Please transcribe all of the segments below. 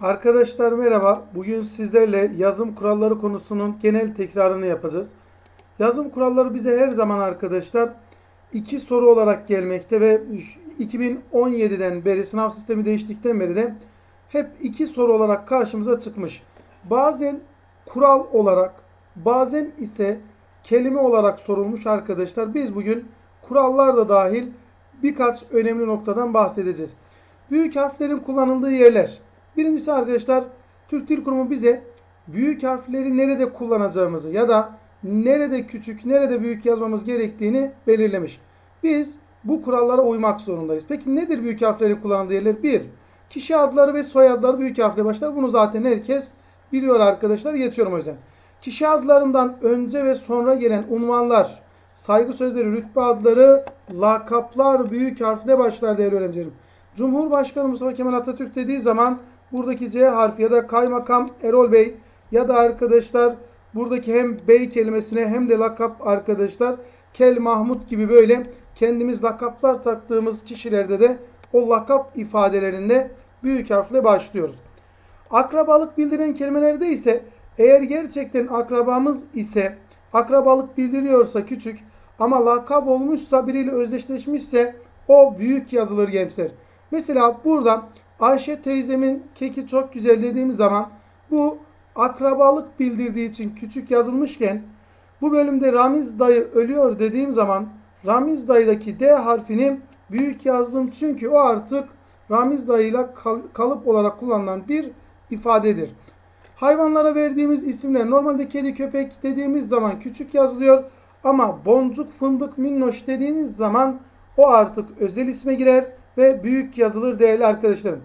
Arkadaşlar merhaba. Bugün sizlerle yazım kuralları konusunun genel tekrarını yapacağız. Yazım kuralları bize her zaman arkadaşlar iki soru olarak gelmekte ve 2017'den beri sınav sistemi değiştikten beri de hep iki soru olarak karşımıza çıkmış. Bazen kural olarak bazen ise kelime olarak sorulmuş arkadaşlar. Biz bugün kurallar da dahil birkaç önemli noktadan bahsedeceğiz. Büyük harflerin kullanıldığı yerler. Birincisi arkadaşlar Türk Dil Kurumu bize büyük harfleri nerede kullanacağımızı ya da nerede küçük, nerede büyük yazmamız gerektiğini belirlemiş. Biz bu kurallara uymak zorundayız. Peki nedir büyük harflerin kullanıldığı yerler? 1. Kişi adları ve soyadları büyük harfle başlar. Bunu zaten herkes biliyor arkadaşlar. Geçiyorum o yüzden. Kişi adlarından önce ve sonra gelen unvanlar, saygı sözleri, rütbe adları, lakaplar büyük harfle başlar değerli öğrencilerim. Cumhurbaşkanı Mustafa Kemal Atatürk dediği zaman buradaki C harfi ya da kaymakam Erol Bey ya da arkadaşlar buradaki hem bey kelimesine hem de lakap arkadaşlar Kel Mahmut gibi böyle kendimiz lakaplar taktığımız kişilerde de o lakap ifadelerinde büyük harfle başlıyoruz. Akrabalık bildiren kelimelerde ise eğer gerçekten akrabamız ise akrabalık bildiriyorsa küçük ama lakap olmuşsa biriyle özdeşleşmişse o büyük yazılır gençler. Mesela burada Ayşe teyzemin keki çok güzel dediğimiz zaman bu akrabalık bildirdiği için küçük yazılmışken bu bölümde Ramiz dayı ölüyor dediğim zaman Ramiz dayıdaki D harfini büyük yazdım çünkü o artık Ramiz dayıyla kal- kalıp olarak kullanılan bir ifadedir. Hayvanlara verdiğimiz isimler normalde kedi köpek dediğimiz zaman küçük yazılıyor ama boncuk fındık minnoş dediğiniz zaman o artık özel isme girer ve büyük yazılır değerli arkadaşlarım.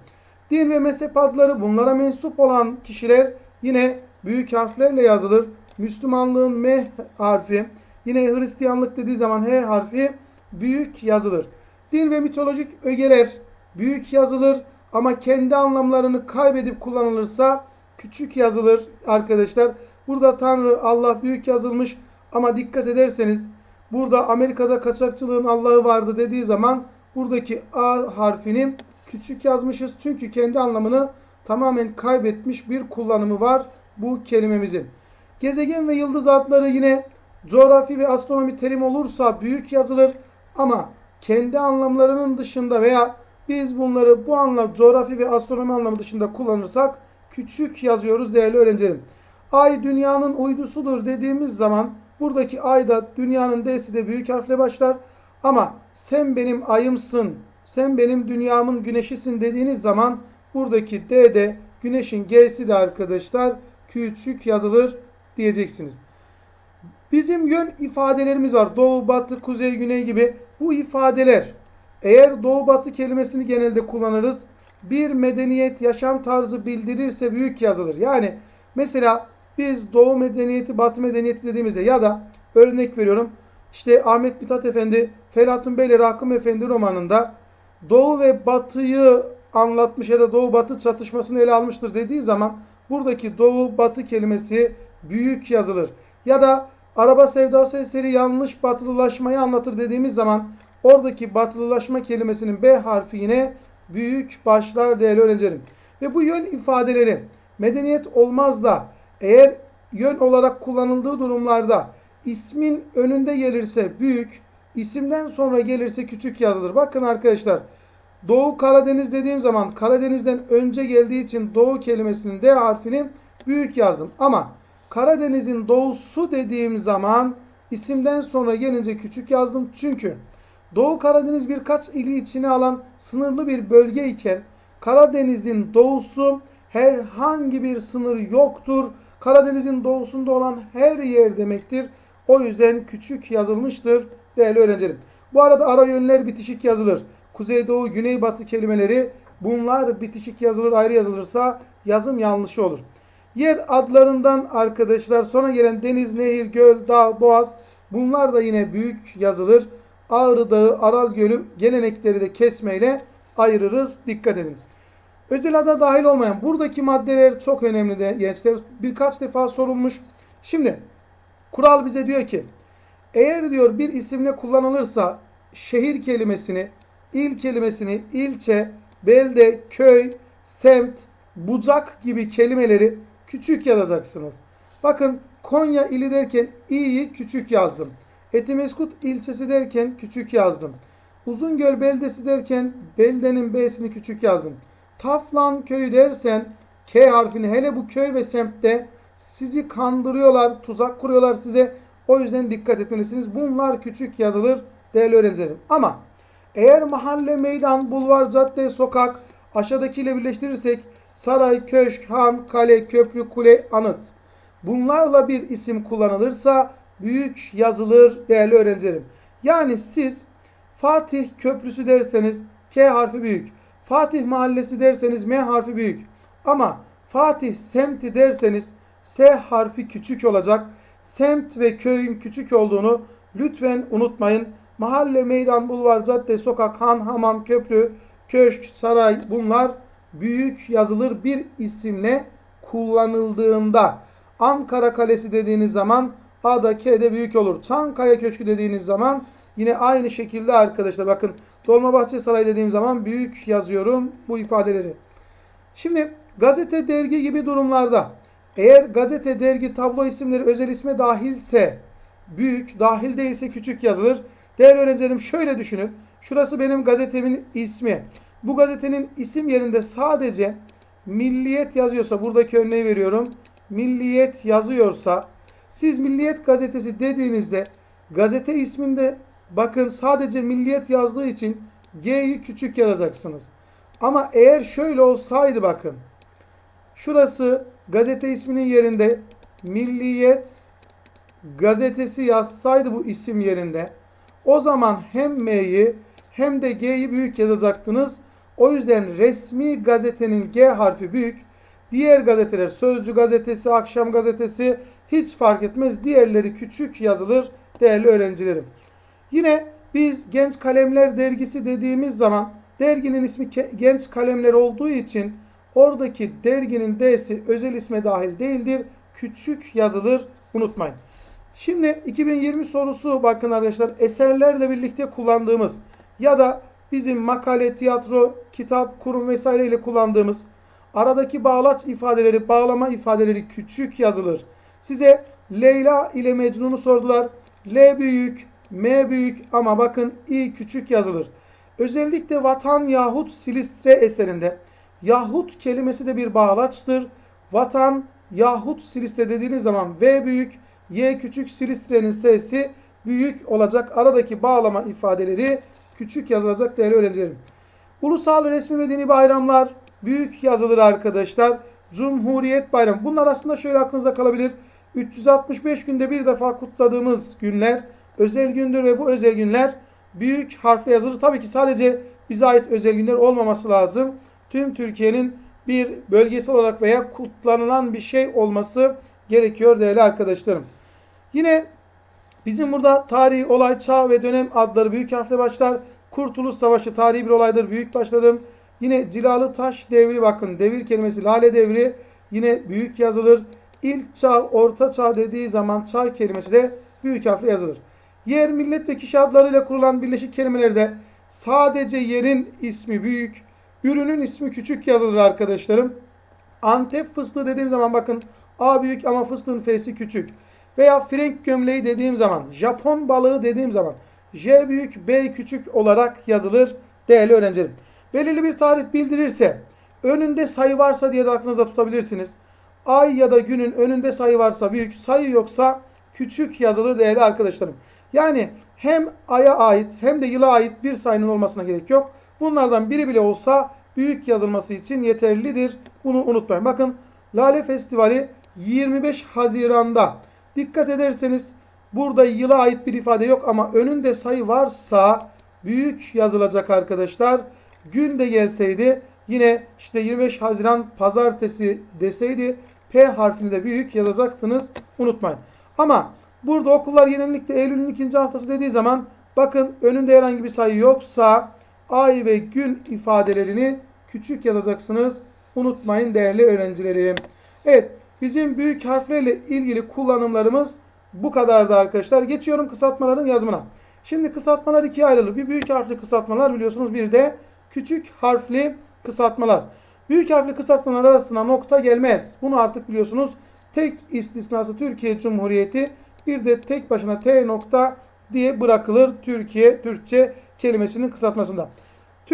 Din ve mezhep adları bunlara mensup olan kişiler yine büyük harflerle yazılır. Müslümanlığın M harfi yine Hristiyanlık dediği zaman H harfi büyük yazılır. Din ve mitolojik ögeler büyük yazılır ama kendi anlamlarını kaybedip kullanılırsa küçük yazılır arkadaşlar. Burada Tanrı Allah büyük yazılmış ama dikkat ederseniz burada Amerika'da kaçakçılığın Allah'ı vardı dediği zaman buradaki A harfini küçük yazmışız. Çünkü kendi anlamını tamamen kaybetmiş bir kullanımı var bu kelimemizin. Gezegen ve yıldız adları yine coğrafi ve astronomi terim olursa büyük yazılır ama kendi anlamlarının dışında veya biz bunları bu anlam coğrafi ve astronomi anlamı dışında kullanırsak küçük yazıyoruz değerli öğrencilerim. Ay dünyanın uydusudur dediğimiz zaman buradaki ay da dünyanın D'si de büyük harfle başlar. Ama sen benim ayımsın, sen benim dünyamın güneşisin dediğiniz zaman buradaki D de güneşin G'si de arkadaşlar küçük yazılır diyeceksiniz. Bizim yön ifadelerimiz var. Doğu, batı, kuzey, güney gibi. Bu ifadeler eğer doğu batı kelimesini genelde kullanırız. Bir medeniyet yaşam tarzı bildirirse büyük yazılır. Yani mesela biz doğu medeniyeti, batı medeniyeti dediğimizde ya da örnek veriyorum. İşte Ahmet Mithat Efendi Felatun Bey ile Rakım Efendi romanında doğu ve batıyı anlatmış ya da doğu batı çatışmasını ele almıştır dediği zaman buradaki doğu batı kelimesi büyük yazılır. Ya da araba sevdası eseri yanlış batılılaşmayı anlatır dediğimiz zaman oradaki batılılaşma kelimesinin B harfi yine büyük başlar değerli öğrencilerim. Ve bu yön ifadeleri medeniyet olmaz da eğer yön olarak kullanıldığı durumlarda ismin önünde gelirse büyük, isimden sonra gelirse küçük yazılır. Bakın arkadaşlar Doğu Karadeniz dediğim zaman Karadeniz'den önce geldiği için Doğu kelimesinin D harfini büyük yazdım. Ama Karadeniz'in doğusu dediğim zaman isimden sonra gelince küçük yazdım. Çünkü Doğu Karadeniz birkaç ili içine alan sınırlı bir bölge iken Karadeniz'in doğusu herhangi bir sınır yoktur. Karadeniz'in doğusunda olan her yer demektir. O yüzden küçük yazılmıştır değerli öğrencilerim. Bu arada ara yönler bitişik yazılır. Kuzeydoğu, güneybatı kelimeleri bunlar bitişik yazılır, ayrı yazılırsa yazım yanlışı olur. Yer adlarından arkadaşlar sonra gelen deniz, nehir, göl, dağ, boğaz bunlar da yine büyük yazılır. Ağrı Dağı, Aral Gölü gelenekleri de kesmeyle ayırırız. Dikkat edin. Özel ada dahil olmayan buradaki maddeler çok önemli de gençler. Birkaç defa sorulmuş. Şimdi kural bize diyor ki eğer diyor bir isimle kullanılırsa şehir kelimesini, il kelimesini, ilçe, belde, köy, semt, bucak gibi kelimeleri küçük yazacaksınız. Bakın Konya ili derken i'yi küçük yazdım. Etimeskut ilçesi derken küçük yazdım. Uzungöl beldesi derken beldenin b'sini küçük yazdım. Taflan köyü dersen K harfini hele bu köy ve semtte sizi kandırıyorlar, tuzak kuruyorlar size. O yüzden dikkat etmelisiniz. Bunlar küçük yazılır değerli öğrencilerim. Ama eğer mahalle, meydan, bulvar, cadde, sokak aşağıdakiyle birleştirirsek saray, köşk, han, kale, köprü, kule, anıt. Bunlarla bir isim kullanılırsa büyük yazılır değerli öğrencilerim. Yani siz Fatih Köprüsü derseniz K harfi büyük. Fatih Mahallesi derseniz M harfi büyük. Ama Fatih semti derseniz S harfi küçük olacak. Semt ve köyün küçük olduğunu lütfen unutmayın. Mahalle, meydan, bulvar, cadde, sokak, han, hamam, köprü, köşk, saray bunlar büyük yazılır bir isimle kullanıldığında. Ankara Kalesi dediğiniz zaman A'da K'de büyük olur. Çankaya Köşkü dediğiniz zaman yine aynı şekilde arkadaşlar bakın Dolmabahçe Sarayı dediğim zaman büyük yazıyorum bu ifadeleri. Şimdi gazete, dergi gibi durumlarda eğer gazete, dergi, tablo isimleri özel isme dahilse büyük, dahil değilse küçük yazılır. Değerli öğrencilerim şöyle düşünün. Şurası benim gazetemin ismi. Bu gazetenin isim yerinde sadece Milliyet yazıyorsa buradaki örneği veriyorum. Milliyet yazıyorsa siz Milliyet gazetesi dediğinizde gazete isminde bakın sadece Milliyet yazdığı için G'yi küçük yazacaksınız. Ama eğer şöyle olsaydı bakın. Şurası gazete isminin yerinde Milliyet gazetesi yazsaydı bu isim yerinde o zaman hem M'yi hem de G'yi büyük yazacaktınız. O yüzden resmi gazetenin G harfi büyük. Diğer gazeteler Sözcü gazetesi, Akşam gazetesi hiç fark etmez. Diğerleri küçük yazılır değerli öğrencilerim. Yine biz Genç Kalemler dergisi dediğimiz zaman derginin ismi Genç Kalemler olduğu için oradaki derginin D'si özel isme dahil değildir. Küçük yazılır unutmayın. Şimdi 2020 sorusu bakın arkadaşlar eserlerle birlikte kullandığımız ya da bizim makale, tiyatro, kitap, kurum vesaire ile kullandığımız aradaki bağlaç ifadeleri, bağlama ifadeleri küçük yazılır. Size Leyla ile Mecnun'u sordular. L büyük, M büyük ama bakın İ küçük yazılır. Özellikle vatan yahut silistre eserinde yahut kelimesi de bir bağlaçtır. Vatan yahut silistre dediğiniz zaman V büyük, Y küçük, silistrenin sesi büyük olacak. Aradaki bağlama ifadeleri küçük yazılacak değerli öğrencilerim. Ulusal resmi ve dini bayramlar büyük yazılır arkadaşlar. Cumhuriyet Bayramı. Bunlar aslında şöyle aklınızda kalabilir. 365 günde bir defa kutladığımız günler özel gündür ve bu özel günler büyük harfle yazılır. Tabii ki sadece bize ait özel günler olmaması lazım. Tüm Türkiye'nin bir bölgesel olarak veya kutlanılan bir şey olması gerekiyor değerli arkadaşlarım. Yine bizim burada tarih, olay, çağ ve dönem adları büyük harfle başlar. Kurtuluş Savaşı tarihi bir olaydır. Büyük başladım. Yine cilalı taş devri bakın devir kelimesi lale devri yine büyük yazılır. İlk çağ, orta çağ dediği zaman çağ kelimesi de büyük harfle yazılır. Yer, millet ve kişi adlarıyla kurulan birleşik kelimelerde sadece yerin ismi büyük, ürünün ismi küçük yazılır arkadaşlarım. Antep fıstığı dediğim zaman bakın A büyük ama fıstığın F'si küçük. Veya Frank gömleği dediğim zaman, Japon balığı dediğim zaman J büyük, B küçük olarak yazılır değerli öğrencilerim. Belirli bir tarih bildirirse önünde sayı varsa diye de aklınızda tutabilirsiniz. Ay ya da günün önünde sayı varsa büyük, sayı yoksa küçük yazılır değerli arkadaşlarım. Yani hem aya ait hem de yıla ait bir sayının olmasına gerek yok. Bunlardan biri bile olsa büyük yazılması için yeterlidir. Bunu unutmayın. Bakın Lale Festivali 25 Haziran'da. Dikkat ederseniz burada yıla ait bir ifade yok ama önünde sayı varsa büyük yazılacak arkadaşlar. Gün de gelseydi yine işte 25 Haziran pazartesi deseydi P harfini de büyük yazacaktınız. Unutmayın. Ama burada okullar genellikle Eylül'ün ikinci haftası dediği zaman bakın önünde herhangi bir sayı yoksa ay ve gün ifadelerini küçük yazacaksınız. Unutmayın değerli öğrencilerim. Evet bizim büyük harflerle ilgili kullanımlarımız bu kadardı arkadaşlar. Geçiyorum kısaltmaların yazımına. Şimdi kısaltmalar ikiye ayrılır. Bir büyük harfli kısaltmalar biliyorsunuz bir de küçük harfli kısaltmalar. Büyük harfli kısaltmalar arasına nokta gelmez. Bunu artık biliyorsunuz. Tek istisnası Türkiye Cumhuriyeti. Bir de tek başına T nokta diye bırakılır Türkiye Türkçe kelimesinin kısaltmasında.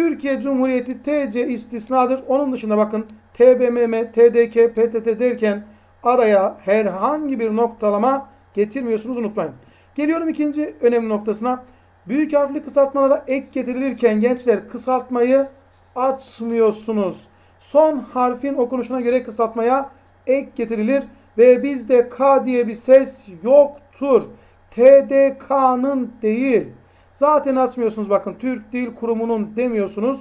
Türkiye Cumhuriyeti TC istisnadır. Onun dışında bakın TBMM, TDK, PTT derken araya herhangi bir noktalama getirmiyorsunuz unutmayın. Geliyorum ikinci önemli noktasına. Büyük harfli kısaltmalara ek getirilirken gençler kısaltmayı açmıyorsunuz. Son harfin okunuşuna göre kısaltmaya ek getirilir ve bizde K diye bir ses yoktur. TDK'nın değil. Zaten açmıyorsunuz bakın Türk Dil Kurumu'nun demiyorsunuz.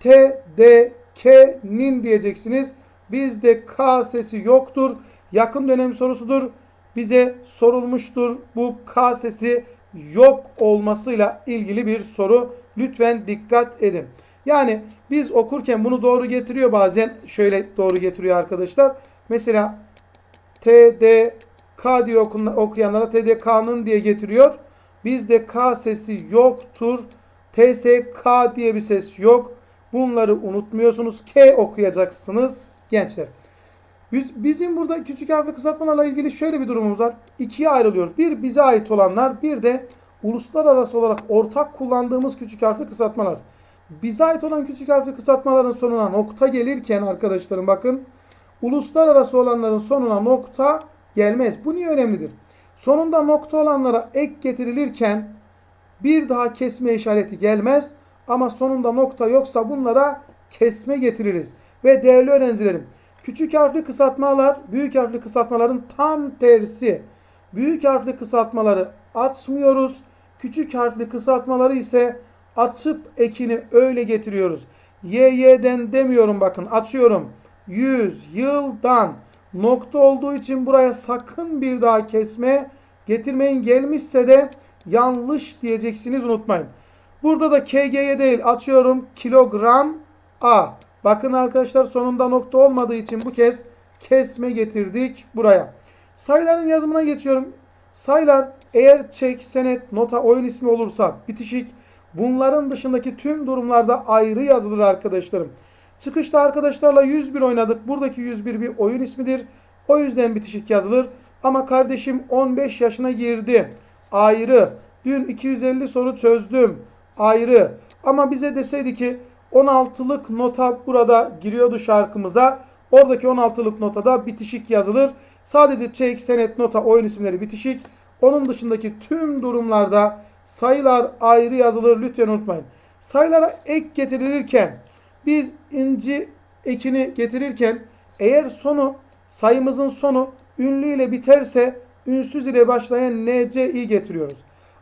TDK'nin diyeceksiniz. Bizde K sesi yoktur. Yakın dönem sorusudur. Bize sorulmuştur. Bu K sesi yok olmasıyla ilgili bir soru. Lütfen dikkat edin. Yani biz okurken bunu doğru getiriyor bazen. Şöyle doğru getiriyor arkadaşlar. Mesela TDK diye okuyanlara TDK'nın diye getiriyor. Bizde K sesi yoktur. TSK diye bir ses yok. Bunları unutmuyorsunuz. K okuyacaksınız gençler. Biz, bizim burada küçük harfli kısaltmalarla ilgili şöyle bir durumumuz var. İkiye ayrılıyor. Bir bize ait olanlar, bir de uluslararası olarak ortak kullandığımız küçük harfli kısaltmalar. Bize ait olan küçük harfli kısaltmaların sonuna nokta gelirken arkadaşlarım bakın uluslararası olanların sonuna nokta gelmez. Bu niye önemlidir? Sonunda nokta olanlara ek getirilirken bir daha kesme işareti gelmez ama sonunda nokta yoksa bunlara kesme getiririz. Ve değerli öğrencilerim küçük harfli kısaltmalar büyük harfli kısaltmaların tam tersi. Büyük harfli kısaltmaları açmıyoruz. Küçük harfli kısaltmaları ise açıp ekini öyle getiriyoruz. YY'den demiyorum bakın açıyorum. 100 yıldan nokta olduğu için buraya sakın bir daha kesme getirmeyin. Gelmişse de yanlış diyeceksiniz unutmayın. Burada da KG'ye değil açıyorum kilogram A. Bakın arkadaşlar sonunda nokta olmadığı için bu kez kesme getirdik buraya. Sayıların yazımına geçiyorum. Sayılar eğer çek, senet, nota, oyun ismi olursa bitişik bunların dışındaki tüm durumlarda ayrı yazılır arkadaşlarım. Çıkışta arkadaşlarla 101 oynadık. Buradaki 101 bir oyun ismidir. O yüzden bitişik yazılır. Ama kardeşim 15 yaşına girdi. Ayrı. Dün 250 soru çözdüm. Ayrı. Ama bize deseydi ki 16'lık nota burada giriyordu şarkımıza. Oradaki 16'lık notada bitişik yazılır. Sadece çek, senet, nota, oyun isimleri bitişik. Onun dışındaki tüm durumlarda sayılar ayrı yazılır. Lütfen unutmayın. Sayılara ek getirilirken biz inci ekini getirirken eğer sonu sayımızın sonu ünlü ile biterse ünsüz ile başlayan NC'i getiriyoruz.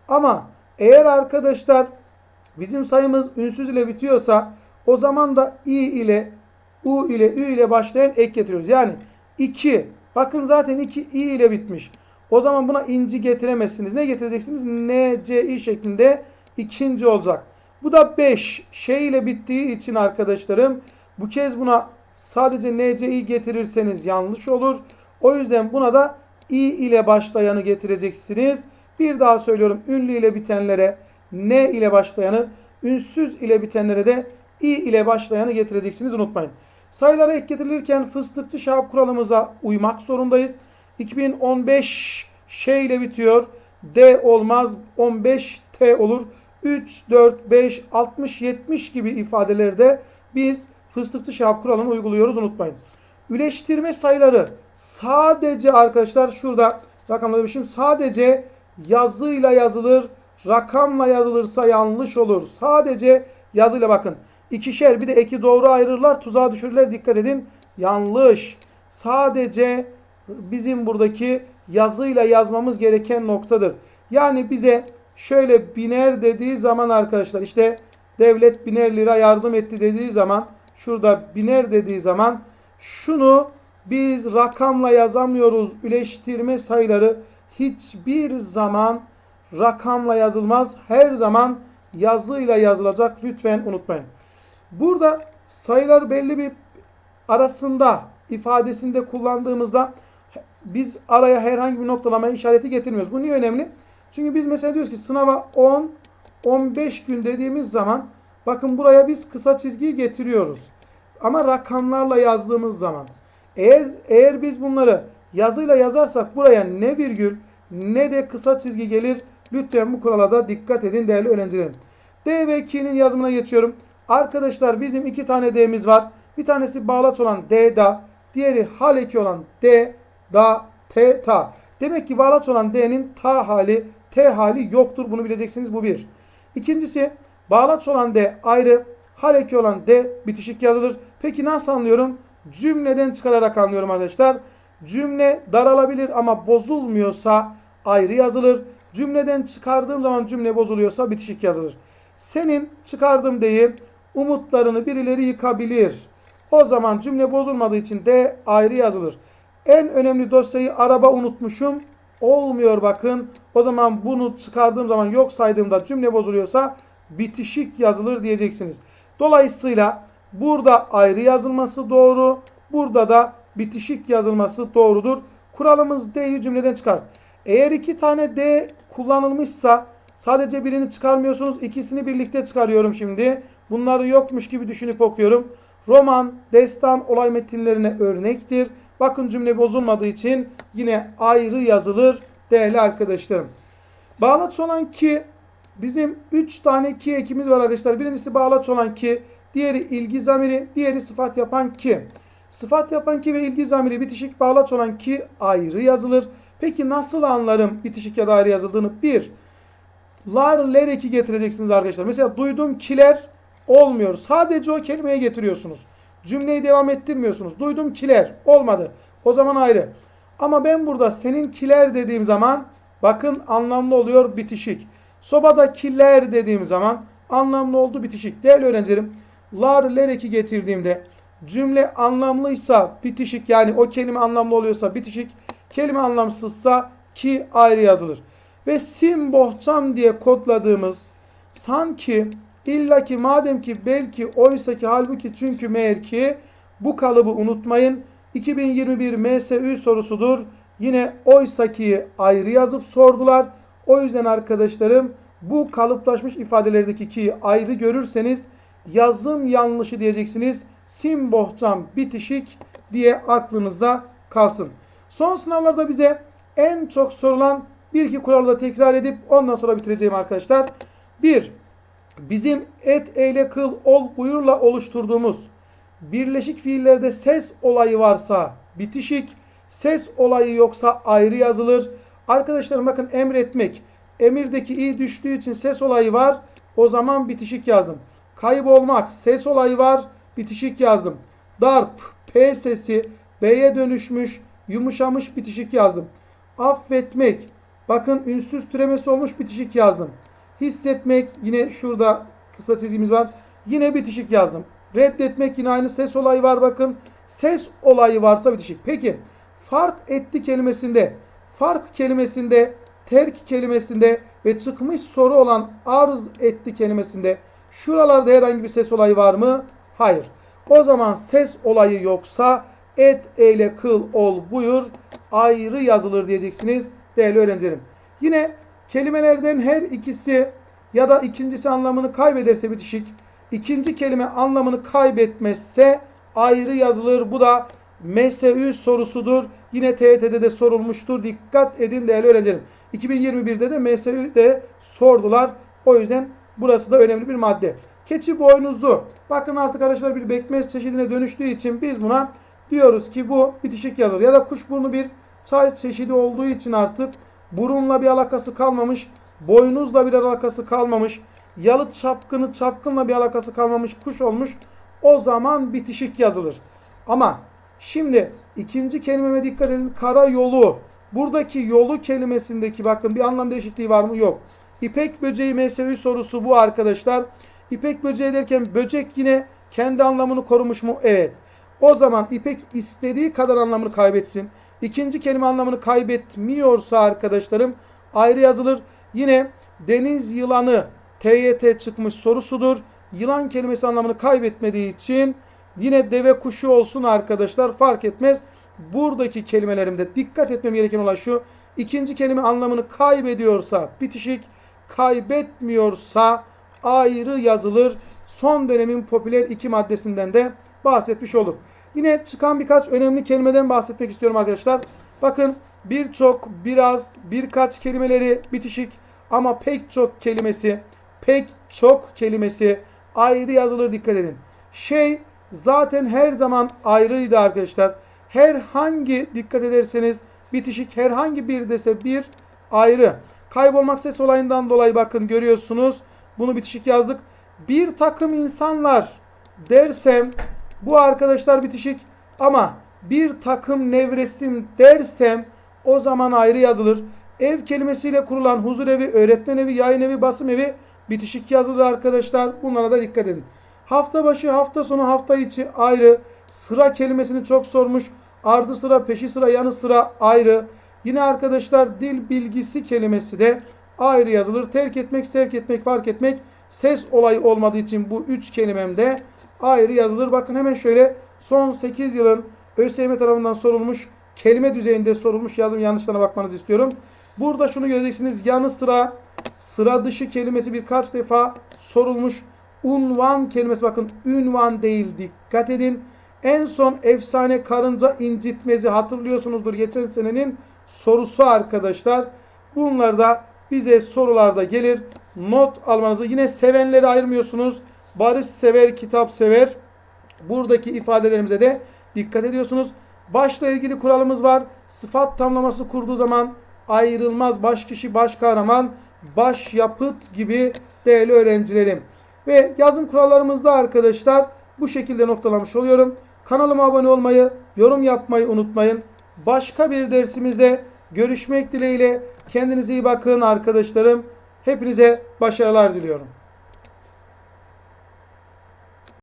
Ama eğer arkadaşlar bizim sayımız ünsüz ile bitiyorsa o zaman da i ile u ile ü ile başlayan ek getiriyoruz. Yani 2 bakın zaten 2 i ile bitmiş. O zaman buna inci getiremezsiniz. Ne getireceksiniz? NC'i şeklinde ikinci olacak. Bu da 5 şey ile bittiği için arkadaşlarım bu kez buna sadece NC'yi getirirseniz yanlış olur. O yüzden buna da i ile başlayanı getireceksiniz. Bir daha söylüyorum ünlü ile bitenlere n ile başlayanı, ünsüz ile bitenlere de i ile başlayanı getireceksiniz unutmayın. Sayılara ek getirilirken fıstıkçı şahap kuralımıza uymak zorundayız. 2015 şey ile bitiyor. D olmaz. 15 T olur. 3, 4, 5, 60, 70 gibi ifadelerde biz fıstıkçı şahap kuralını uyguluyoruz unutmayın. Üleştirme sayıları sadece arkadaşlar şurada rakamları demişim sadece yazıyla yazılır. Rakamla yazılırsa yanlış olur. Sadece yazıyla bakın. İkişer bir de eki doğru ayırırlar. Tuzağa düşürürler. Dikkat edin. Yanlış. Sadece bizim buradaki yazıyla yazmamız gereken noktadır. Yani bize şöyle biner dediği zaman arkadaşlar işte devlet biner lira yardım etti dediği zaman şurada biner dediği zaman şunu biz rakamla yazamıyoruz. Üleştirme sayıları hiçbir zaman rakamla yazılmaz. Her zaman yazıyla yazılacak. Lütfen unutmayın. Burada sayılar belli bir arasında ifadesinde kullandığımızda biz araya herhangi bir noktalama işareti getirmiyoruz. Bu niye önemli? Çünkü biz mesela diyoruz ki sınava 10 15 gün dediğimiz zaman bakın buraya biz kısa çizgiyi getiriyoruz. Ama rakamlarla yazdığımız zaman eğer, eğer biz bunları yazıyla yazarsak buraya ne virgül ne de kısa çizgi gelir. Lütfen bu kurala da dikkat edin değerli öğrencilerim. D ve 2'nin yazımına geçiyorum. Arkadaşlar bizim iki tane D'miz var. Bir tanesi bağlaç olan D da, diğeri hal eki olan D da T ta. Demek ki bağlaç olan D'nin ta hali, T hali yoktur. Bunu bileceksiniz. Bu bir. İkincisi bağlaç olan D ayrı, hal eki olan D bitişik yazılır. Peki nasıl anlıyorum? Cümleden çıkararak anlıyorum arkadaşlar. Cümle daralabilir ama bozulmuyorsa ayrı yazılır. Cümleden çıkardığım zaman cümle bozuluyorsa bitişik yazılır. Senin çıkardığım D'yi umutlarını birileri yıkabilir. O zaman cümle bozulmadığı için D ayrı yazılır. En önemli dosyayı araba unutmuşum. Olmuyor bakın. O zaman bunu çıkardığım zaman yok saydığımda cümle bozuluyorsa bitişik yazılır diyeceksiniz. Dolayısıyla burada ayrı yazılması doğru. Burada da bitişik yazılması doğrudur. Kuralımız D'yi cümleden çıkar. Eğer iki tane D kullanılmışsa sadece birini çıkarmıyorsunuz. ikisini birlikte çıkarıyorum şimdi. Bunları yokmuş gibi düşünüp okuyorum. Roman, destan, olay metinlerine örnektir. Bakın cümle bozulmadığı için yine ayrı yazılır değerli arkadaşlarım. Bağlaç olan ki bizim 3 tane ki ekimiz var arkadaşlar. Birincisi bağlaç olan ki, diğeri ilgi zamiri, diğeri sıfat yapan ki. Sıfat yapan ki ve ilgi zamiri bitişik bağlaç olan ki ayrı yazılır. Peki nasıl anlarım bitişik ya da ayrı yazıldığını? 1. Lar, ler eki getireceksiniz arkadaşlar. Mesela duydum kiler olmuyor. Sadece o kelimeye getiriyorsunuz. Cümleyi devam ettirmiyorsunuz. Duydum kiler olmadı. O zaman ayrı. Ama ben burada senin kiler dediğim zaman bakın anlamlı oluyor bitişik. Sobada kiler dediğim zaman anlamlı oldu bitişik. Değerli öğrencilerim lar ler eki getirdiğimde cümle anlamlıysa bitişik yani o kelime anlamlı oluyorsa bitişik. Kelime anlamsızsa ki ayrı yazılır. Ve sim bohçam diye kodladığımız sanki illaki madem ki belki oysa ki halbuki çünkü meğer ki bu kalıbı unutmayın. 2021 MSÜ sorusudur. Yine oysa ki ayrı yazıp sordular. O yüzden arkadaşlarım bu kalıplaşmış ifadelerdeki ki ayrı görürseniz yazım yanlışı diyeceksiniz. Sim bohçam bitişik diye aklınızda kalsın. Son sınavlarda bize en çok sorulan bir iki kuralı da tekrar edip ondan sonra bitireceğim arkadaşlar. 1. Bizim et, eyle, kıl, ol, buyurla oluşturduğumuz birleşik fiillerde ses olayı varsa bitişik, ses olayı yoksa ayrı yazılır. Arkadaşlar bakın emretmek. Emirdeki i düştüğü için ses olayı var. O zaman bitişik yazdım. Kaybolmak ses olayı var. Bitişik yazdım. Darp P sesi B'ye dönüşmüş. Yumuşamış bitişik yazdım. Affetmek. Bakın ünsüz türemesi olmuş bitişik yazdım. Hissetmek yine şurada kısa çizgimiz var. Yine bitişik yazdım. Reddetmek yine aynı ses olayı var bakın. Ses olayı varsa bitişik. Peki fark etti kelimesinde, fark kelimesinde, terk kelimesinde ve çıkmış soru olan arz etti kelimesinde şuralarda herhangi bir ses olayı var mı? Hayır. O zaman ses olayı yoksa et, eyle, kıl, ol, buyur ayrı yazılır diyeceksiniz değerli öğrencilerim. Yine kelimelerden her ikisi ya da ikincisi anlamını kaybederse bitişik, ikinci kelime anlamını kaybetmezse ayrı yazılır. Bu da MSÜ sorusudur. Yine TYT'de de sorulmuştur. Dikkat edin değerli öğrencilerim. 2021'de de MSÜ'de sordular. O yüzden burası da önemli bir madde. Keçi boynuzu. Bakın artık arkadaşlar bir bekmez çeşidine dönüştüğü için biz buna diyoruz ki bu bitişik yazılır. Ya da kuşburnu bir çay çeşidi olduğu için artık burunla bir alakası kalmamış, boynuzla bir alakası kalmamış, yalı çapkını çapkınla bir alakası kalmamış kuş olmuş. O zaman bitişik yazılır. Ama şimdi ikinci kelimeme dikkat edin. Kara yolu. Buradaki yolu kelimesindeki bakın bir anlam değişikliği var mı? Yok. İpek böceği mesleği sorusu bu arkadaşlar. İpek böceği derken böcek yine kendi anlamını korumuş mu? Evet. O zaman ipek istediği kadar anlamını kaybetsin. İkinci kelime anlamını kaybetmiyorsa arkadaşlarım ayrı yazılır. Yine deniz yılanı TYT çıkmış sorusudur. Yılan kelimesi anlamını kaybetmediği için yine deve kuşu olsun arkadaşlar fark etmez. Buradaki kelimelerimde dikkat etmem gereken olay şu. İkinci kelime anlamını kaybediyorsa bitişik, kaybetmiyorsa ayrı yazılır. Son dönemin popüler iki maddesinden de bahsetmiş olduk. Yine çıkan birkaç önemli kelimeden bahsetmek istiyorum arkadaşlar. Bakın birçok, biraz, birkaç kelimeleri bitişik ama pek çok kelimesi, pek çok kelimesi ayrı yazılır dikkat edin. Şey zaten her zaman ayrıydı arkadaşlar. Herhangi dikkat ederseniz bitişik herhangi bir dese bir ayrı. Kaybolmak ses olayından dolayı bakın görüyorsunuz. Bunu bitişik yazdık. Bir takım insanlar dersem bu arkadaşlar bitişik ama bir takım nevresim dersem o zaman ayrı yazılır. Ev kelimesiyle kurulan huzur evi, öğretmen evi, yayın evi, basım evi bitişik yazılır arkadaşlar. Bunlara da dikkat edin. Hafta başı, hafta sonu, hafta içi ayrı. Sıra kelimesini çok sormuş. Ardı sıra, peşi sıra, yanı sıra ayrı. Yine arkadaşlar dil bilgisi kelimesi de ayrı yazılır. Terk etmek, sevk etmek, fark etmek ses olayı olmadığı için bu üç kelimem de ayrı yazılır. Bakın hemen şöyle son 8 yılın ÖSYM tarafından sorulmuş kelime düzeyinde sorulmuş yazım yanlışlarına bakmanızı istiyorum. Burada şunu göreceksiniz. Yanı sıra sıra dışı kelimesi birkaç defa sorulmuş. Unvan kelimesi bakın ünvan değil dikkat edin. En son efsane karınca incitmezi hatırlıyorsunuzdur geçen senenin sorusu arkadaşlar. Bunlar da bize sorularda gelir. Not almanızı yine sevenleri ayırmıyorsunuz. Barış sever, kitap sever. Buradaki ifadelerimize de dikkat ediyorsunuz. Başla ilgili kuralımız var. Sıfat tamlaması kurduğu zaman ayrılmaz baş kişi, baş kahraman, baş yapıt gibi değerli öğrencilerim. Ve yazım kurallarımızda arkadaşlar bu şekilde noktalamış oluyorum. Kanalıma abone olmayı, yorum yapmayı unutmayın. Başka bir dersimizde görüşmek dileğiyle kendinize iyi bakın arkadaşlarım. Hepinize başarılar diliyorum.